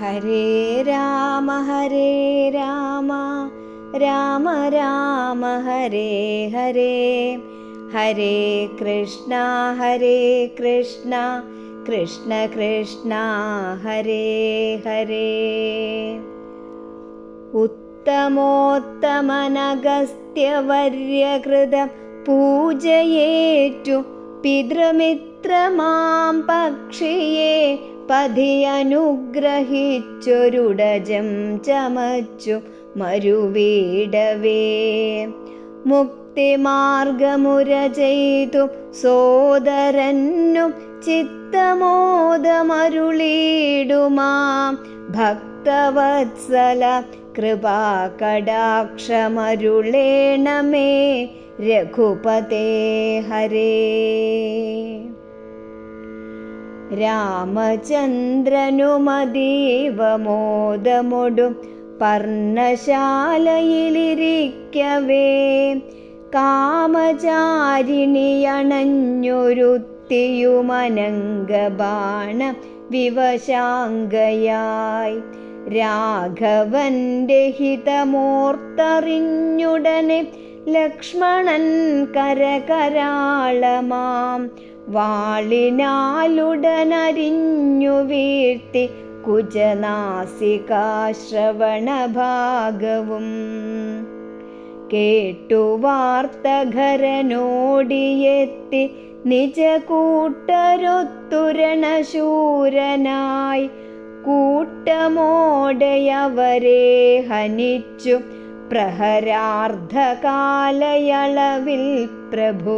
हरे राम हरे राम राम राम हरे हरे। हरे कृष्णा हरे कृष्णा कृष्ण कृष्णा हरे हरे। उत्तमोत्तमनगस्त्यवर्यकृत पूजयेतु पितृमित्रमां पक्षिये पधि अनुग्रहिचुरुडजं चमच्चु मरुवीडवे। मुक्तिमार्गमुरजयितु सोदरन्नु चित्तमोदमरुळीडु मां भक्तवत्सल कृपाकडाक्षमरुळेण मे रघुपते हरे രാമചന്ദ്രനുമതീവ മോദമൊടും പർണശാലയിലിരിക്കവേ. കാമചാരിണിയണഞ്ഞൊരുത്തിയുമനംഗബാണ വിവശാംഗയായി. രാഘവന്റെ ഹിതമോർത്തറിഞ്ഞുടനെ ലക്ഷ്മണൻ കരകരാളമാം. വാളിനാലുടനരിഞ്ഞു വീഴ്ത്തി കുജനാസികാശ്രവണഭാഗവും കേട്ടു വാർത്തഘരനോടിയെത്തി നിജ കൂട്ടരൊത്തുരണശൂരനായി കൂട്ടമോടെയവരെ ഹനിച്ചു പ്രഹരാർദ്ധകാലയളവിൽ പ്രഭു